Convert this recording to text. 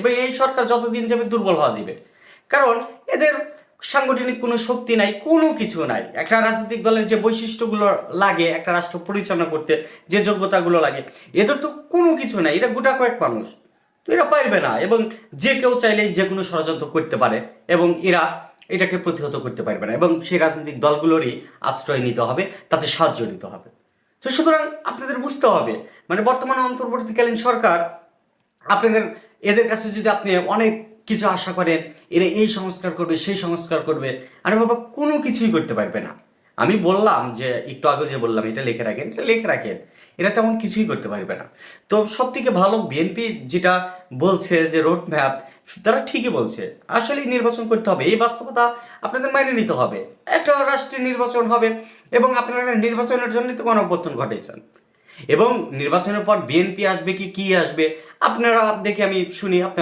এবং এই সরকার যতদিন যাবে দুর্বল হওয়া যাবে। কারণ এদের সাংগঠনিক কোনো শক্তি নাই, কোনো কিছু নাই। একটা রাজনৈতিক দলের যে বৈশিষ্ট্যগুলো লাগে, একটা রাষ্ট্র পরিচালনা করতে যে যোগ্যতাগুলো লাগে, এদের তো কোনো কিছু নাই। এটা গোটা কয়েক মানুষ। তো এরা পারবে না এবং যে কেউ চাইলেই যে কোনো ষড়যন্ত্র করতে পারে এবং এরা এটাকে প্রতিহত করতে পারবে না এবং সেই রাজনৈতিক দলগুলোরই আশ্রয় নিতে হবে, তাতে সাহায্য নিতে হবে। তো সুতরাং আপনাদের বুঝতে হবে মানে বর্তমান অন্তর্বর্তীকালীন সরকার আপনাদের এদের কাছে যদি আপনি অনেক কিছু আশা করেন, এরা এই সংস্কার করবে, সেই সংস্কার করবে, আরে বাবা, কোনো কিছুই করতে পারবে না। আমি বললাম যে, একটু আগে যে বললাম, এটা লিখে রাখেন, এটা লিখে রাখেন। এরা তেমন কিছুই করতে পারবে না। তো সব থেকে ভালো বিএনপি যেটা বলছে যে রোড ম্যাপ তারা ঠিকই বলছে। আসলে নির্বাচন করতে হবে। এই বাস্তবতা আপনাদের মাইনে নিতে হবে। একটা রাষ্ট্রীয় নির্বাচন হবে এবং আপনারা নির্বাচনের জন্য তো গণঅভ্যর্থন ঘটাইছেন। এবং নির্বাচনের পর বিএনপি আসবে কি কি আসবে? আপনারা দেখে আমি শুনি আপনারা